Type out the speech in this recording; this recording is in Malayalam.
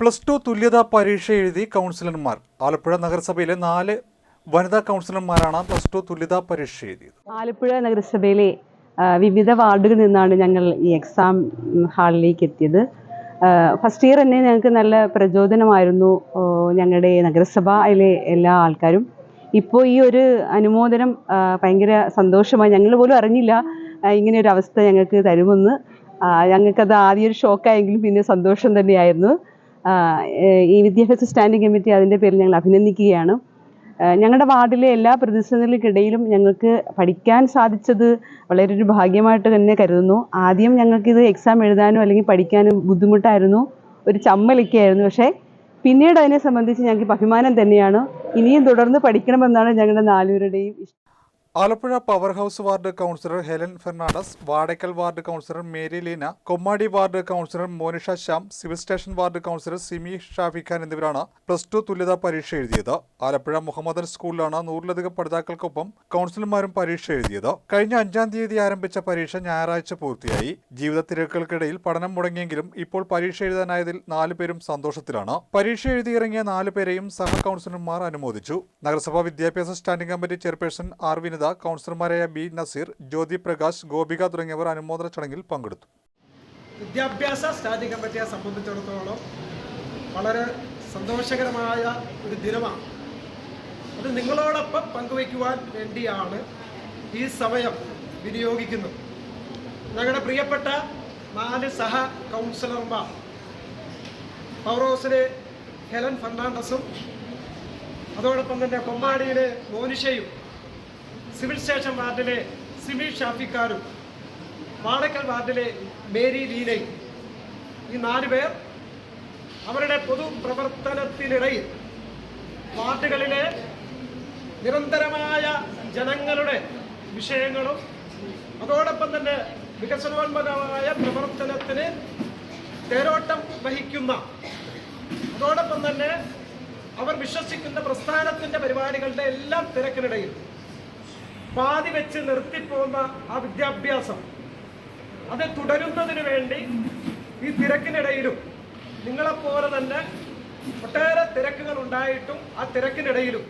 പ്ലസ് ടു തുല്യതാ പരീക്ഷ എഴുതി കൗൺസിലർമാർ. ആലപ്പുഴ നഗരസഭയിലെ നാല് വനിതാ കൗൺസിലർമാരാണ് പ്ലസ് ടു തുല്യതാ പരീക്ഷ എഴുതിയത്. ആലപ്പുഴ നഗരസഭയിലെ വിവിധ വാർഡുകളിൽ നിന്നാണ് ഞങ്ങൾ ഈ എക്സാം ഹാളിലേക്ക് എത്തിയത്. ഫസ്റ്റ് ഇയർ തന്നെ ഞങ്ങൾക്ക് നല്ല പ്രചോദനമായിരുന്നു ഞങ്ങളുടെ നഗരസഭയിലെ എല്ലാ ആൾക്കാരും. ഇപ്പോൾ ഈ ഒരു അനുമോദനം ഭയങ്കര സന്തോഷമായി. ഞങ്ങൾ പോലും അറിഞ്ഞില്ല ഇങ്ങനെ ഒരു അവസ്ഥ ഞങ്ങൾക്ക് തരുമെന്ന്. ഞങ്ങൾക്കത് ആദ്യം ഒരു ഷോക്കായെങ്കിലും പിന്നെ സന്തോഷം തന്നെയായിരുന്നു. ഈ വിദ്യാഭ്യാസ സ്റ്റാൻഡിംഗ് കമ്മിറ്റി അതിന്റെ പേരിൽ ഞങ്ങൾ അഭിനന്ദിക്കുകയാണ്. ഞങ്ങളുടെ വാർഡിലെ എല്ലാ പ്രതിസന്ധികൾക്കിടയിലും ഞങ്ങൾക്ക് പഠിക്കാൻ സാധിച്ചത് വളരെ ഒരു ഭാഗ്യമായിട്ട് തന്നെ കരുതുന്നു. ആദ്യം ഞങ്ങൾക്കിത് എക്സാം എഴുതാനോ അല്ലെങ്കിൽ പഠിക്കാനും ബുദ്ധിമുട്ടായിരുന്നു. ഒരു ചമ്മലൊക്കെയായിരുന്നു. പക്ഷേ പിന്നീട് അതിനെ സംബന്ധിച്ച് ഞങ്ങൾക്ക് അഭിമാനം തന്നെയാണ്. ഇനിയും തുടർന്ന് പഠിക്കണമെന്നാണ് ഞങ്ങളുടെ നാലുപേരുടെയും ഇഷ്ടം. Alappuzha power house ward councillor Helen Fernandez Vadakkal ward councillor Mary Leena Kommadi ward councillor Monisha Shyam civil station ward councillor Simi Shafi Khan എന്നിവരാണ് പ്ലസ് ടു തുല്യതാ പരീക്ഷ എഴുതിയത്. ആലപ്പുഴ മുഹമ്മദൻ സ്കൂളിലാണ് നൂറിലധികം പഠിതാക്കൾക്കൊപ്പം കൗൺസിലർമാരും പരീക്ഷ എഴുതിയത്. കഴിഞ്ഞ അഞ്ചാം തീയതി ആരംഭിച്ച പരീക്ഷ ഞായറാഴ്ച പൂർത്തിയായി. ജീവിത തിരക്കുകൾക്കിടയിൽ പഠനം മുടങ്ങിയെങ്കിലും ഇപ്പോൾ പരീക്ഷ എഴുതാനായതിൽ നാലുപേരും സന്തോഷത്തിലാണ്. പരീക്ഷ എഴുതിയിറങ്ങിയ നാലു പേരെയും സഹ കൗൺസിലർമാർ അനുമോദിച്ചു. നഗരസഭാ വിദ്യാഭ്യാസ standing committee chairperson R Vinitha കൗൺസിലർമാരായ ബി നസീർ ജ്യോതി പ്രകാശ് ഗോപിക തുടങ്ങിയവർ അനുമോദന ചടങ്ങിൽ പങ്കെടുത്തു. വിദ്യാഭ്യാസ സ്റ്റാൻഡിംഗ് കമ്മിറ്റിയെ സംബന്ധിച്ചിടത്തോളം വളരെ സന്തോഷകരമായ ഒരു ദിനമാണ്. അത് നിങ്ങളോടൊപ്പം പങ്കുവയ്ക്കുവാൻ വേണ്ടിയാണ് ഈ സമയം വിനിയോഗിക്കുന്നത്. ഞങ്ങളുടെ പ്രിയപ്പെട്ട നാല് സഹ കൗൺസിലർമാർ പവർ ഹൗസിലെ ഹെലൻ ഫെർണാണ്ടസും അതോടൊപ്പം തന്നെ കൊമ്മാടിയിലെ മോനിഷയും സിവിൽ സ്റ്റേഷൻ വാർഡിലെ സിമി ഷാഫിക്കാരും വാടക്കൽ വാർഡിലെ മേരി ലീനയും ഈ നാല് പേർ അവരുടെ പൊതുപ്രവർത്തനത്തിനിടയിൽ വാർഡുകളിലെ നിരന്തരമായ ജനങ്ങളുടെ വിഷയങ്ങളും അതോടൊപ്പം തന്നെ വികസനോന്മുഖമായ പ്രവർത്തനത്തിന് തേരോട്ടം വഹിക്കുന്ന അതോടൊപ്പം തന്നെ അവർ വിശ്വസിക്കുന്ന പ്രസ്ഥാനത്തിന്റെ പരിപാടികളുടെ എല്ലാം തിരക്കിനിടയിൽ പാതി വെച്ച് നിർത്തിപ്പോകുന്ന ആ വിദ്യാഭ്യാസം. അത് തുടരുന്നതിന് വേണ്ടി ഈ തിരക്കിനിടയിലും നിങ്ങളെപ്പോലെ തന്നെ ഒട്ടേറെ തിരക്കുകൾ ഉണ്ടായിട്ടും ആ തിരക്കിനിടയിലും